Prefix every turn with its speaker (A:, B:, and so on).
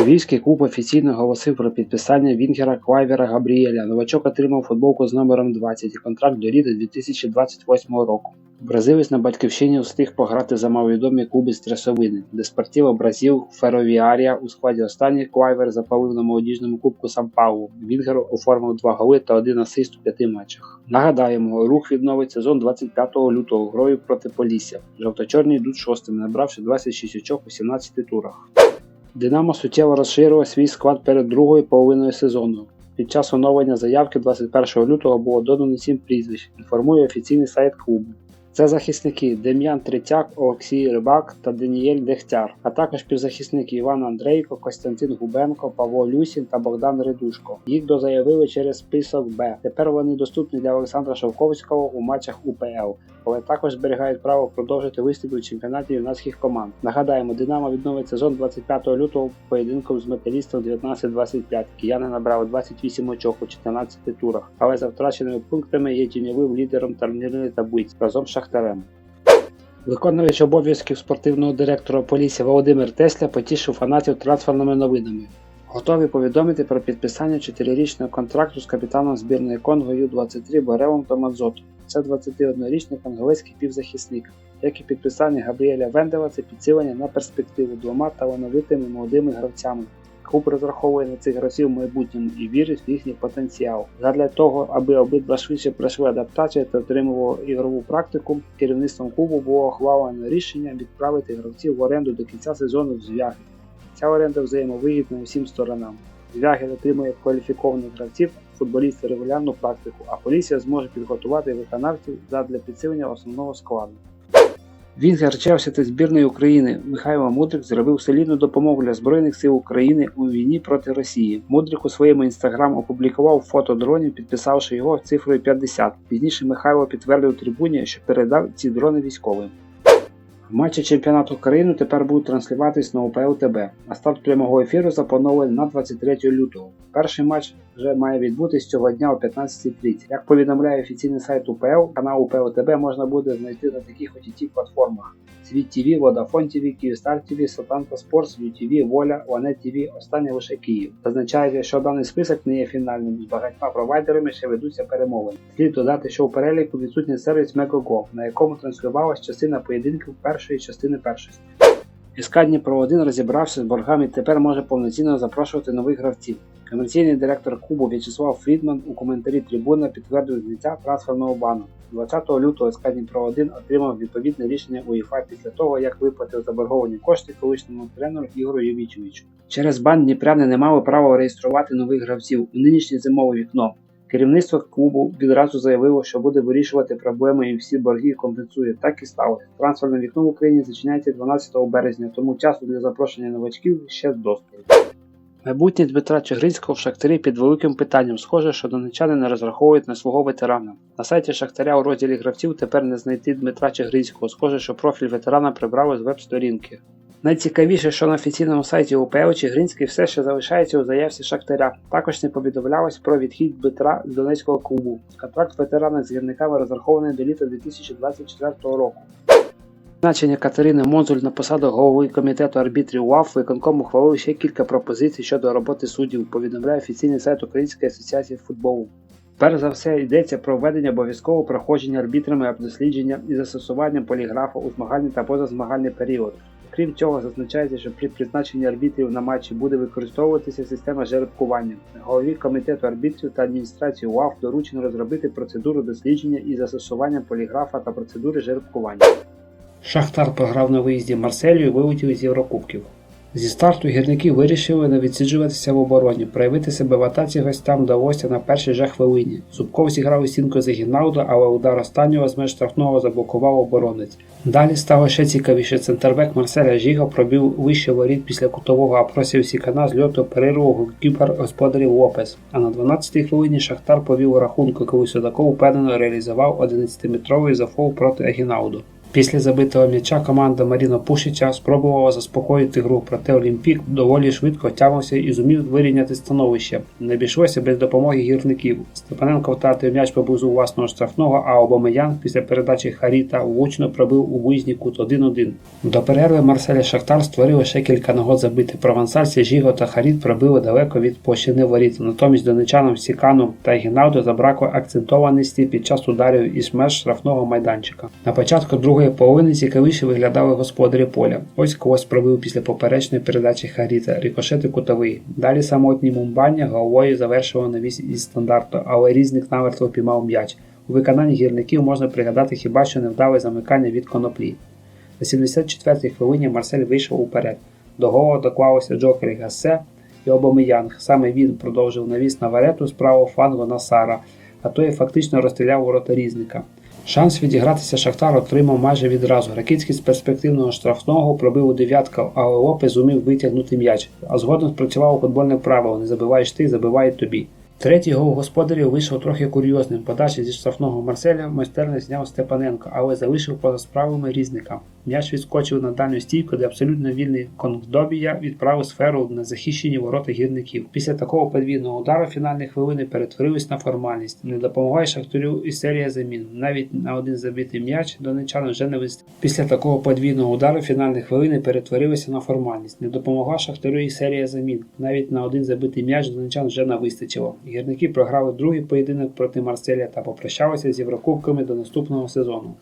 A: Львівський клуб офіційно оголосив про підписання Вінгера Клайвера Габріеля. Новачок отримав футболку з номером 20 і контракт до літа 2028 року. Бразилець на батьківщині встиг пограти за маловідомі клуби з Трясовини, де Спортіво Бразил Феровіарія у складі останніх Клайвер запалив на молодіжному кубку Сан Паулу. Вінгер оформив два голи та один асист у п'яти матчах. Нагадаємо, рух відновить сезон 25 лютого грою проти Полісся. Жовто-чорні йдуть шостими, набравши 26 очок у 17 турах. Динамо суттєво розширило свій склад перед другою половиною сезону. Під час оновлення заявки 21 лютого було додано 7 прізвищ, інформує офіційний сайт клубу. Це захисники Дем'ян Третяк, Олексій Рибак та Даніель Дехтяр, а також півзахисники Іван Андрейко, Костянтин Губенко, Павло Люсін та Богдан Редушко. Їх дозаявили через список Б. Тепер вони доступні для Олександра Шовковського у матчах УПЛ, але також зберігають право продовжити виступи у чемпіонаті юнацьких команд. Нагадаємо, Динамо відновить сезон 25 лютого поєдинком з металістом 19-25. Кияни набрали 28 очок у 14 турах, але за втраченими пунктами є тіньовим лідером турнірної таблиці разом з Шахтарем. Виконувач обов'язків спортивного директора Полісся Володимир Тесля потішив фанатів трансферними новинами. Готові повідомити про підписання 4-річного контракту з капітаном збірної Конго Ю-23 Борелом Томадзотом. Це 21-річний конголезький півзахисник, як і підписання Габріеля Вендела, це підсилення на перспективу двома талановитими молодими гравцями. Клуб розраховує на цих гравців в майбутньому і вірить в їхній потенціал. Задля того, аби обидва швидше пройшли адаптацію та отримували ігрову практику, керівництвом клубу було ухвалено рішення відправити гравців в оренду до кінця сезону в зв'яги. Ця оренда взаємовигідна усім сторонам. Звягель отримує кваліфікованих гравців, футболісти регулярну практику, а поліція зможе підготувати виконавців задля підсилення основного складу. Вінгер Челсі та збірної України Михайло Мудрик зробив солідну допомогу для Збройних сил України у війні проти Росії. Мудрик у своєму інстаграм опублікував фото дронів, підписавши його цифрою 50. Пізніше Михайло підтвердив трибуні, що передав ці дрони військовим. Матчі чемпіонату України тепер будуть транслюватись на УПЛ ТБ, а старт прямого ефіру запланований на 23 лютого. Перший матч вже має відбутись цього дня о 15.30. Як повідомляє офіційний сайт УПЛ, канал УПЛ ТБ можна буде знайти на таких OTT платформах: Світ ТВ, Vodafone TV, Kyivstar TV, Сатанта Sports, UTV, Воля, Онет TV, останнє лише Київ. Зазначається, що даний список не є фінальним. З багатьма провайдерами ще ведуться перемовини. Слід додати, що у переліку відсутній сервіс Megogo, на якому транслювалась частина поєдинків першої частини першості. СК Дніпро 1 розібрався з боргами і тепер може повноцінно запрошувати нових гравців. Комерційний директор клубу В'ячеслав Фрідман у коментарі трибуна підтвердив зняття трансферного бану. 20 лютого СК Дніпро 1 отримав відповідне рішення УЄФА після того, як виплатив заборговані кошти колишньому тренеру Ігорю Євічовичу. Через бан Дніпряни не мали права реєструвати нових гравців у нинішнє зимове вікно. Керівництво клубу відразу заявило, що буде вирішувати проблеми і всі борги компенсує. Так і сталося. Трансферне вікно в Україні зачиняється 12 березня, тому часу для запрошення новачків ще достатньо. Майбутнє Дмитра Чигринського в Шахтарі під великим питанням. Схоже, що донечани не розраховують на свого ветерана. На сайті Шахтаря у розділі гравців тепер не знайти Дмитра Чигринського. Схоже, що профіль ветерана прибрали з веб-сторінки. Найцікавіше, що на офіційному сайті УПЛ Чигринський все ще залишається у заявці Шахтаря. Також не повідомлялось про відхід Дмитра з Донецького клубу. Контракт ветерана з гірниками розрахований до літа 2024 року. Значення Катерини Монзуль на посаду голови комітету арбітрів УАФ виконком ухвалив ще кілька пропозицій щодо роботи суддів, повідомляє офіційний сайт Української асоціації футболу. Перш за все йдеться про введення обов'язкового проходження арбітрами дослідження і застосування поліграфу у змагальний та позазмагальний період. Крім цього, зазначається, що при призначенні арбітрів на матчі буде використовуватися система жеребкування. Голові комітету арбітрів та адміністрації УАФ доручено розробити процедуру дослідження і застосування поліграфа та процедури жеребкування. Шахтар програв на виїзді Марселю і вилетів із Єврокубків. Зі старту гірники вирішили не відсиджуватися в обороні, проявити себе в атаці гостям вдалося на першій же хвилині. Зубков зіграв стінку за Гіналду, але удар останнього з меж штрафного заблокував оборонець. Далі стало ще цікавіше. Центрбек Марселя Жіга пробив вище воріт після кутового, а просив Сікана з льоту перерву голкіпер господарів Лопес. А на 12-й хвилині Шахтар повів рахунку, коли Судаков упевнено реалізував 11-метровий зафол проти Агіналду. Після забитого м'яча команда Маріно Пушича спробувала заспокоїти гру, проте Олімпік доволі швидко тягнувся і зумів вирівняти становище. Не обійшлося без допомоги гірників. Степаненко втратив м'яч поблизу власного штрафного, а Обамеян після передачі Харіта влучно пробив у ближній кут 1-1. До перерви Марселя Шахтар створив ще кілька нагод забити. Провансальці Жіго та Харіт пробили далеко від площини воріт. Натомість донечанам Сікану та Гіналду забракло акцентованості під час ударів із меж штрафного майданчика. На початку другої половини цікавіше виглядали господарі поля. Ось когось пробив після поперечної передачі Харіта, рикошети кутовий. Далі самотній Мумбаня головою завершував навіс із стандарту, але різник намертво піймав м'яч. У виконанні гірників можна пригадати хіба що невдале замикання від коноплі. На 74-й хвилині Марсель вийшов уперед. До голу доклалося Джокер Гассе і Обомеянг. Саме він продовжив навіс на варету з правого флангу на Сара, а той фактично розстріляв ворота різника. Шанс відігратися Шахтар отримав майже відразу. Ракицький з перспективного штрафного пробив у дев'ятка, але Лопес зумів витягнути м'яч. А згодом спрацювало футбольне правило: не забиваєш ти, забивають тобі. Третій гол господарів вийшов трохи курйозним. Подачі зі штрафного Марселя майстерне зняв Степаненко, але залишив поза справами різника. М'яч відскочив на дальню стійку, де абсолютно вільний Конгдобія відправив сферу на захищені ворота гірників. Після такого подвійного удару фінальні хвилини перетворились на формальність. Не допомагає Шахтарю і серія замін. Навіть на один забитий м'яч донечан вже не вистачить. Після такого подвійного удару фінальні хвилини перетворилися на формальність. Не допомогла Шахтарю і серія замін. Навіть на один забитий м'яч донечан вже не вистачило. Гірники програли другий поєдинок проти Марселя та попрощалися з Єврокубками до наступного сезону.